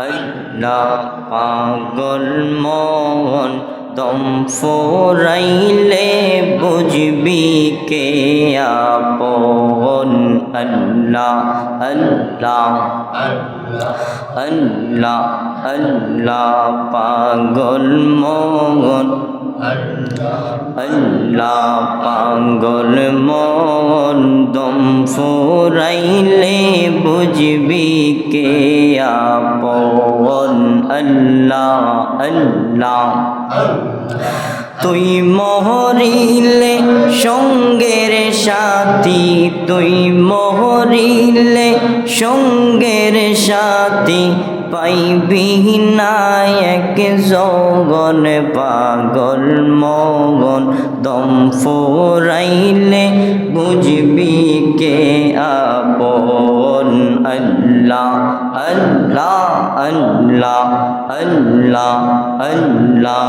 আল্লাহ পাগল মন দম ফোরাইলে বুঝবি কে আপন? আল্লাহ আল্লাহ আল্লাহ আল্লাহ পাগল মন আল্লাহ পাগল মন দম ফুরাইলে বুঝবি কে আপন? আল্লাহ আল্লাহ। তুই মহরিলে সঙ্গের সাথী, তুই মহরিলে সঙ্গের সাথী পাইবিহি নায়ক এক যৌগন পাগল মগন। দম ফোরাইলে বুঝবি কে আল্লাহ আল্লাহ আল্লাহ আল্লাহ আল্লাহ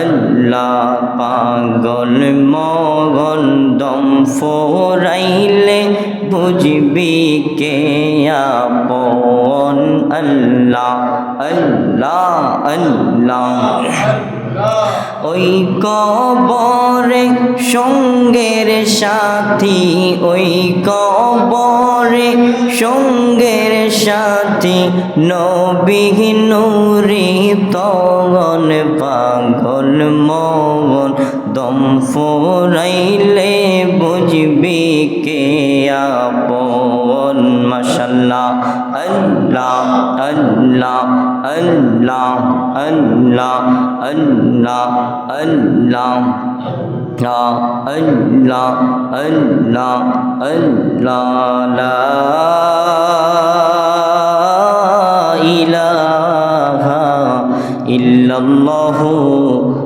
আল্লাহ, পাগল মগন দম ফোরাইলে বুঝবি কে আপন আল্লাহ আল্লাহ আল্লাহ। ওই কবরে সঙ্গের সাথী ওই কবরে সঙ্গের সাথী নবী তগন মগন দম ফোরাইলে বুঝবি কে আপন? মাশাল্লাহ, আল্লাহ আল্লাহ আল্লাহ আল্লাহ আল্লাহ আল্লাহ আল্লাহ আল্লাহ আল্লাহ ইলাহা ইল্লাল্লাহু